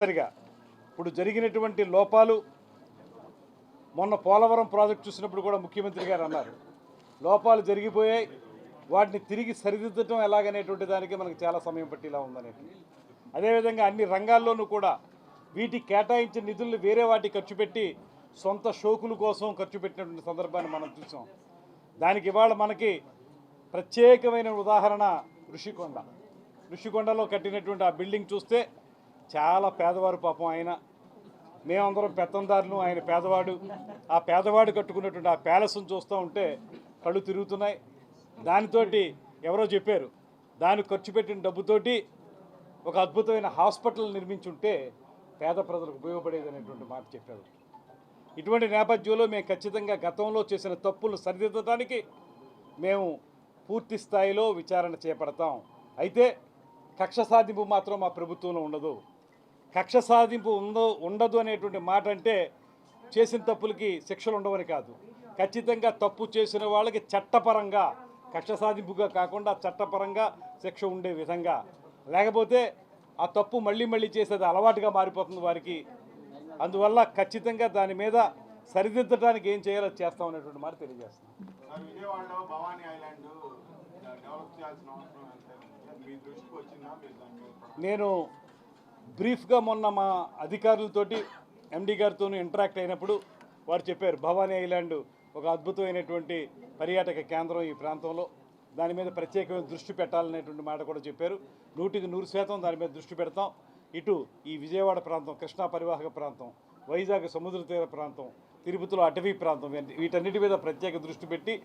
సరిగా ఇప్పుడు జరిగినటువంటి లోపాలు మొన్న పోలవరం ప్రాజెక్ట్ చూసినప్పుడు కూడా ముఖ్యమంత్రి గారు అన్నారు. లోపాలు జరిగిపోయాయి వాటిని తిరిగి సరిదిద్దటం ఎలాగనేటువంటి దానికి మనకు చాలా సమయం పట్టేలా ఉందనేది. అదేవిధంగా అన్ని రంగాల్లోనూ కూడా వీటికి కేటాయించిన నిధులను వేరే వాటికి ఖర్చు పెట్టి సొంత షోకుల కోసం ఖర్చు పెట్టినటువంటి సందర్భాన్ని మనం చూసాం. దానికి ఇవాళ మనకి ప్రత్యేకమైన ఉదాహరణ ఋషికొండ. ఋషికొండలో కట్టినటువంటి ఆ బిల్డింగ్ చూస్తే చాలా పేదవారు పాపం ఆయన. మేమందరం పెత్తందారులు ఆయన పేదవాడు. ఆ పేదవాడు కట్టుకున్నటువంటి ఆ ప్యాలెస్ను చూస్తూ ఉంటే కళ్ళు తిరుగుతున్నాయి. దానితోటి ఎవరో చెప్పారు దానికి ఖర్చు పెట్టిన డబ్బుతోటి ఒక అద్భుతమైన హాస్పిటల్ నిర్మించుంటే పేద ప్రజలకు ఉపయోగపడేది అనేటువంటి మాట చెప్పారు. ఇటువంటి నేపథ్యంలో మేము ఖచ్చితంగా గతంలో చేసిన తప్పులు సరిదిద్దడానికి మేము పూర్తి స్థాయిలో విచారణ చేపడతాం. అయితే కక్ష సాధింపు మాత్రం మా ప్రభుత్వంలో ఉండదు. కక్ష సాధింపు ఉందో ఉండదు అనేటువంటి మాట అంటే చేసిన తప్పులకి శిక్షలు ఉండవని కాదు. ఖచ్చితంగా తప్పు చేసిన వాళ్ళకి చట్టపరంగా కక్ష సాధింపుగా కాకుండా చట్టపరంగా శిక్ష ఉండే విధంగా. లేకపోతే ఆ తప్పు మళ్ళీ మళ్ళీ చేసేది అలవాటుగా మారిపోతుంది వారికి. అందువల్ల ఖచ్చితంగా దాని మీద సరిదిద్దడానికి ఏం చేయాలో చేస్తాం అనేటువంటి మాట మీద నేను బ్రీఫ్గా మొన్న మా అధికారులతోటి ఎండి గారితో ఇంటరాక్ట్ అయినప్పుడు వారు చెప్పారు భవానీ ఐలాండ్ ఒక అద్భుతమైనటువంటి పర్యాటక కేంద్రం ఈ ప్రాంతంలో. దాని మీద ప్రత్యేకమైన దృష్టి పెట్టాలనేటువంటి మాట కూడా చెప్పారు. నూటికి నూరు శాతం దాని మీద దృష్టి పెడతాం. ఇటు ఈ విజయవాడ ప్రాంతం కృష్ణా పరివాహక ప్రాంతం వైజాగ్ సముద్ర తీర ప్రాంతం తిరుపతిలో అటవీ ప్రాంతం వీటి- వీటన్నిటి మీద ప్రత్యేక దృష్టి పెట్టి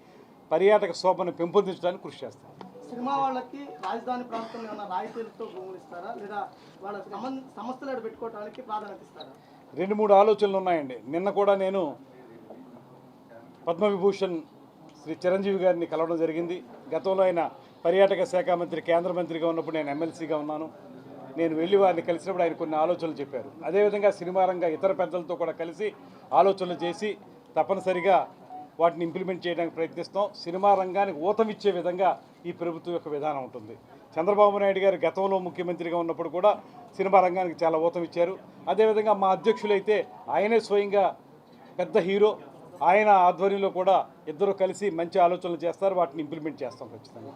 పర్యాటక శోభను పెంపొందించడానికి కృషి చేస్తాం. సినిమా వాళ్ళకి రాజధాని ప్రాంతంలో ఉన్న రాయితీలతో భూములు ఇస్తారా లేదా వాళ్ళ సంస్థలు పెట్టుకోవడానికి ప్రాధాన్యత ఇస్తారా? రెండు మూడు ఆలోచనలు ఉన్నాయండి. నిన్న కూడా నేను పద్మవిభూషణ్ శ్రీ చిరంజీవి గారిని కలవడం జరిగింది. గతంలో ఆయన పర్యాటక శాఖ మంత్రి కేంద్ర మంత్రిగా ఉన్నప్పుడు నేను ఎమ్మెల్సీగా ఉన్నాను. నేను వెళ్ళి వారిని కలిసినప్పుడు ఆయన కొన్ని ఆలోచనలు చెప్పారు. అదేవిధంగా సినిమా రంగ ఇతర పెద్దలతో కూడా కలిసి ఆలోచనలు చేసి తప్పనిసరిగా వాటిని ఇంప్లిమెంట్ చేయడానికి ప్రయత్నిస్తాం. సినిమా రంగానికి ఊతమిచ్చే విధంగా ఈ ప్రభుత్వం యొక్క విధానం ఉంటుంది. చంద్రబాబు నాయుడు గారు గతంలో ముఖ్యమంత్రిగా ఉన్నప్పుడు కూడా సినిమా రంగానికి చాలా ఊతం ఇచ్చారు. అదేవిధంగా మా అధ్యక్షులైతే ఆయనే స్వయంగా పెద్ద హీరో. ఆయన ఆధ్వర్యంలో కూడా ఇద్దరు కలిసి మంచి ఆలోచనలు చేస్తారు. వాటిని ఇంప్లిమెంట్ చేస్తాం ఖచ్చితంగా.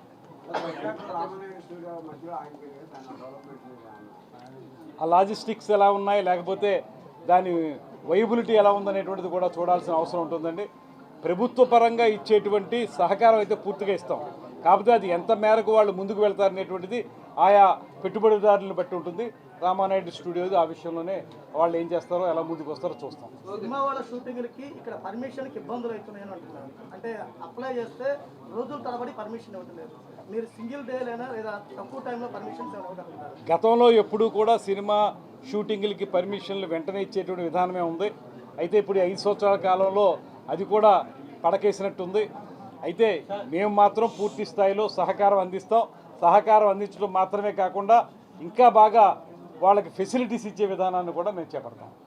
ఆ లాజిస్టిక్స్ ఎలా ఉన్నాయి? లేకపోతే దాని వైబిలిటీ ఎలా ఉందనేటువంటిది కూడా చూడాల్సిన అవసరం ఉంటుందండి. ప్రభుత్వ పరంగా ఇచ్చేటువంటి సహకారం అయితే పూర్తిగా ఇస్తాం. కాకపోతే అది ఎంత మేరకు వాళ్ళు ముందుకు వెళ్తారనేటువంటిది ఆయా పెట్టుబడిదారులను బట్టి ఉంటుంది. రామానాయుడు స్టూడియోది ఆ విషయంలోనే వాళ్ళు ఏం చేస్తారో ఎలా ముందుకు వస్తారో చూస్తాం. సినిమా వాళ్ళ షూటింగ్లకి ఇక్కడ పర్మిషన్కి ఇబ్బందులు అవుతున్నాయని అంటున్నారు. అంటే అప్లై చేస్తే రోజుల తరబడి పర్మిషన్ ఇవ్వట్లేదు. మీరు సింగిల్ డేలైనా లేదా తక్కువ టైంలో పర్మిషన్స్ గతంలో ఎప్పుడూ కూడా సినిమా షూటింగ్లకి పర్మిషన్లు వెంటనే ఇచ్చేటువంటి విధానమే ఉంది. అయితే ఇప్పుడు ఈ ఐదు సంవత్సరాల కాలంలో అది కూడా పడకేసినట్టుంది. అయితే మేము మాత్రం పూర్తి స్థాయిలో సహకారం అందిస్తాం. సహకారం అందించడం మాత్రమే కాకుండా ఇంకా బాగా వాళ్ళకి ఫెసిలిటీస్ ఇచ్చే విధానాన్ని కూడా మేము చేపడతాం.